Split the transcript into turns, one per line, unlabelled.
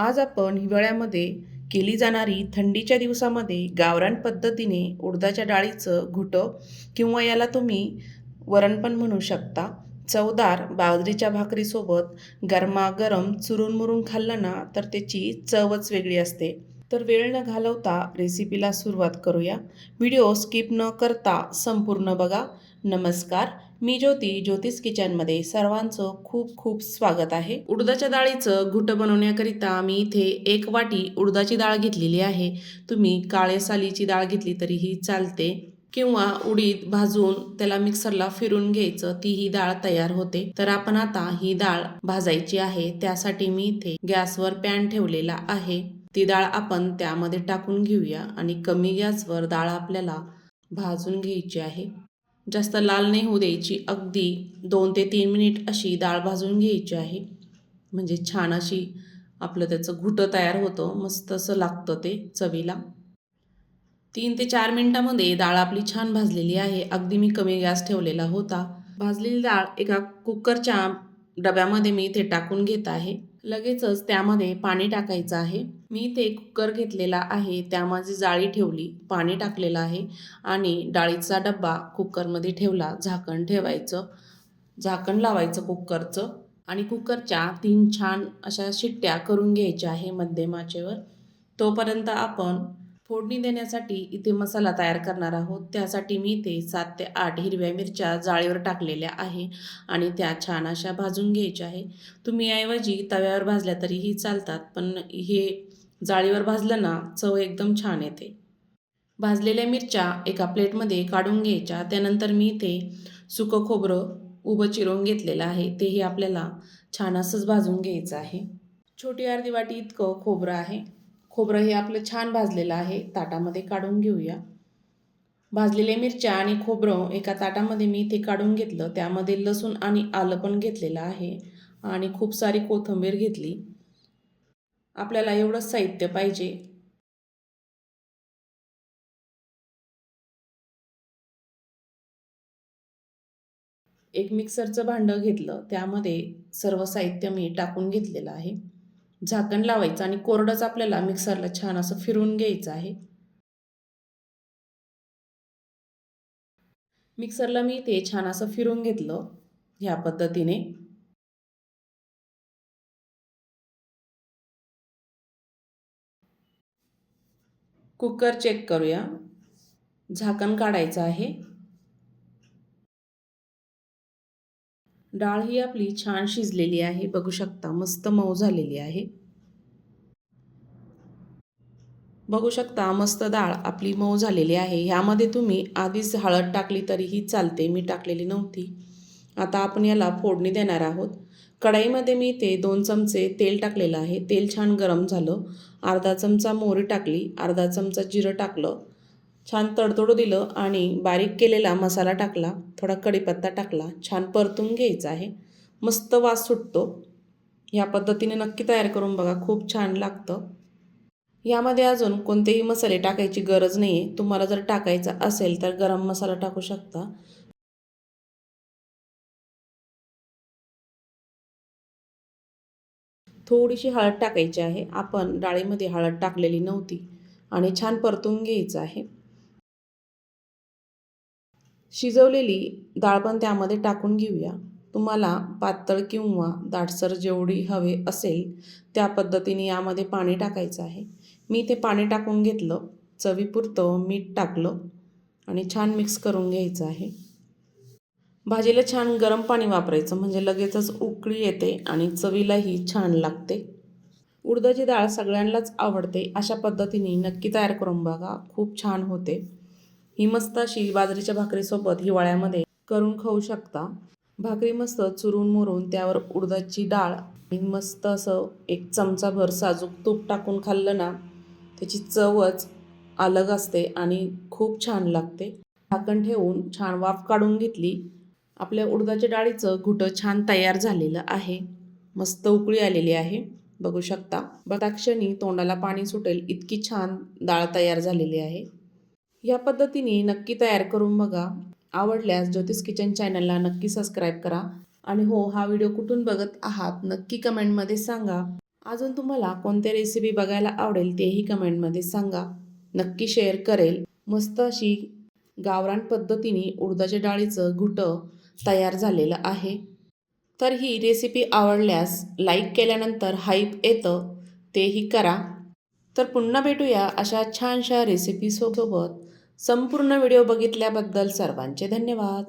आज आपण हिवाळ्यामध्ये केली जाणारी थंडीच्या दिवसामध्ये गावरान पद्धतीने उडदाच्या डाळीचं घुटं किंवा याला तुम्ही वरण पण म्हणू शकता. चवदार बाजरीच्या भाकरीसोबत गरमागरम चुरून मुरून खाल्लं ना तर त्याची चवच वेगळी असते. तर वेळ न घालवता रेसिपीला सुरुवात करूया. व्हिडिओ स्किप न करता संपूर्ण बघा. नमस्कार मी ज्योती ज्योतिष किचनमध्ये सर्वांचं खूप खूप स्वागत आहे. उडदाच्या डाळीचं घुटं बनवण्याकरिता मी इथे एक वाटी उडदाची डाळ घेतलेली आहे. तुम्ही काळे सालीची डाळ घेतली तरीही चालते किंवा उडीद भाजून त्याला मिक्सरला फिरून घ्यायचं ती ही डाळ तयार होते. तर आपण आता ही डाळ भाजायची आहे त्यासाठी मी इथे गॅसवर पॅन ठेवलेला आहे. ती डाळ आपण त्यामध्ये टाकून घेऊया आणि कमी गॅसवर डाळ आपल्याला भाजून घ्यायची आहे. जास्त लाल नाही होऊ द्यायची. अगदी दोन ते तीन मिनिट अशी डाळ भाजून घ्यायची आहे. म्हणजे छान अशी आपलं त्याचं घुटं तयार होतं. मस्त असं लागतं ते चवीला. तीन ते चार मिनिटामध्ये डाळ आपली छान भाजलेली आहे. अगदी मी कमी गॅस ठेवलेला होता. भाजलेली डाळ एका कुकरच्या डब्यामध्ये मी इथे टाकून घेत आहे. लगेचच त्यामध्ये पाणी टाकायचं आहे. मी ते कुकर घेतलेला आहे त्यामध्ये जाळी ठेवली पाणी टाकलेलं आहे आणि डाळीचा डब्बा कुकरमध्ये ठेवला झाकण ठेवायचं झाकण लावायचं कुकरचं आणि कुकरच्या तीन छान अशा शिट्ट्या करून घ्यायच्या आहे मध्यमाचेवर तोपर्यंत आपण फोडणी देण्यासाठी इथे मसाला तयार करणार आहोत. त्यासाठी मी इथे सात ते आठ हिरव्या मिरच्या जाळीवर टाकलेल्या आहे आणि त्या छान अशा भाजून घ्यायच्या आहे. तुम्ही ऐवजी तव्यावर भाजल्या तरीही चालतात पण हे जाळीवर भाजलं ना चव एकदम छान येते. भाजलेल्या मिरच्या एका प्लेटमध्ये काढून घ्यायच्या त्यानंतर मी इथे सुकं खोबरं उभं चिरून घेतलेलं आहे तेही आपल्याला छान असंच भाजून घ्यायचं आहे. छोटी अर्धी वाटी इतकं खोबरं आहे. खोबरं हे आपलं छान भाजलेलं आहे ताटामध्ये काढून घेऊया. भाजलेल्या मिरच्या आणि खोबरं एका ताटामध्ये मी इथे काढून घेतलं त्यामध्ये लसूण आणि आलं पण घेतलेलं आहे आणि खूप सारी कोथिंबीर घेतली. आपल्याला एवढं साहित्य पाहिजे. एक मिक्सरचं भांडं घेतलं त्यामध्ये सर्व साहित्य मी टाकून घेतलेलं आहे. झाकण लावायचं आणि कोरडंच आपल्याला मिक्सरला छान असं फिरून घ्यायचं आहे. मिक्सरला मी ते छान असं फिरून घेतलं ह्या पद्धतीने. कुकर चेक करूया. झाकण काढायचं आहे. डाळ ही आपली छान शिजलेली आहे. बघू शकता मस्त मऊ झालेली आहे. बघू शकता मस्त डाळ आपली मऊ झालेली आहे. ह्यामध्ये तुम्ही आधीच हळद टाकली तरीही चालते. मी टाकलेली नव्हती. आता आपण याला फोडणी देणार आहोत. कढाईमध्ये मी ते दोन चमचे तेल टाकलेलं आहे. तेल छान गरम झालं. अर्धा चमचा मोहरी टाकली. अर्धा चमचा जिरं टाकलं. छान तडतडू दिलं आणि बारीक केलेला मसाला टाकला. थोडा कढीपत्ता टाकला. छान परतून घ्यायचा आहे. मस्त वास सुटतो. ह्या पद्धतीने नक्की तयार करून बघा. खूप छान लागतं. यामध्ये अजून कोणतेही मसाले टाकायची गरज नाही आहे तुम्हाला जर टाकायचा असेल तर गरम मसाला टाकू शकता. थोडीशी हळद टाकायची आहे. आपण डाळीमध्ये हळद टाकलेली नव्हती आणि छान परतून घ्यायचं आहे. शिजवलेली डाळ पण त्यामध्ये टाकून घेऊया. तुम्हाला पातळ किंवा दाटसर जेवढी हवे असेल त्या पद्धतीने यामध्ये पाणी टाकायचं आहे. मी ते पाणी टाकून घेतलं. चवीपुरतं मीठ टाकलं आणि छान मिक्स करून घ्यायचं आहे. भाजीला छान गरम पाणी वापरायचं म्हणजे लगेचच उकळी येते आणि चवीलाही छान लागते. उडदाची डाळ सगळ्यांनाच आवडते अशा पद्धतीने नक्की तयार करून बघा खूप छान होते. ही मस्त अशी बाजरीच्या भाकरीसोबत हिवाळ्यामध्ये करून खाऊ शकता. भाकरी मस्त चुरून मुरून त्यावर उडदाची डाळ आणि मस्त असं एक चमचाभर साजूक तूप टाकून खाल्लं ना त्याची चवच अलग असते आणि खूप छान लागते. झाकण ठेवून छान वाफ काढून घेतली आपल्या उडदाच्या डाळीचं घुटं छान तयार झालेलं आहे. मस्त उकळी आलेली आहे. बघू शकता बदाक्षणी तोंडाला पाणी सुटेल इतकी छान डाळ तयार झालेली आहे. या पद्धतीने नक्की तयार करून बघा. आवडल्यास ज्योतिष किचन चॅनलला नक्की सबस्क्राईब करा. आणि हो हा व्हिडिओ कुठून बघत आहात नक्की कमेंटमध्ये सांगा. अजून तुम्हाला कोणत्या रेसिपी बघायला आवडेल तेही कमेंटमध्ये सांगा. नक्की शेअर करेल. मस्त अशी गावरान पद्धतीने उडदाच्या डाळीचं घुटं तयार झालेलं आहे. तर ही रेसिपी आवडल्यास लाईक केल्यानंतर हाईप येतं तेही करा. तर पुन्हा भेटूया अशा छानशा रेसिपीसोबत संपूर्ण व्हिडिओ बघितल्याबद्दल सर्वांचे धन्यवाद.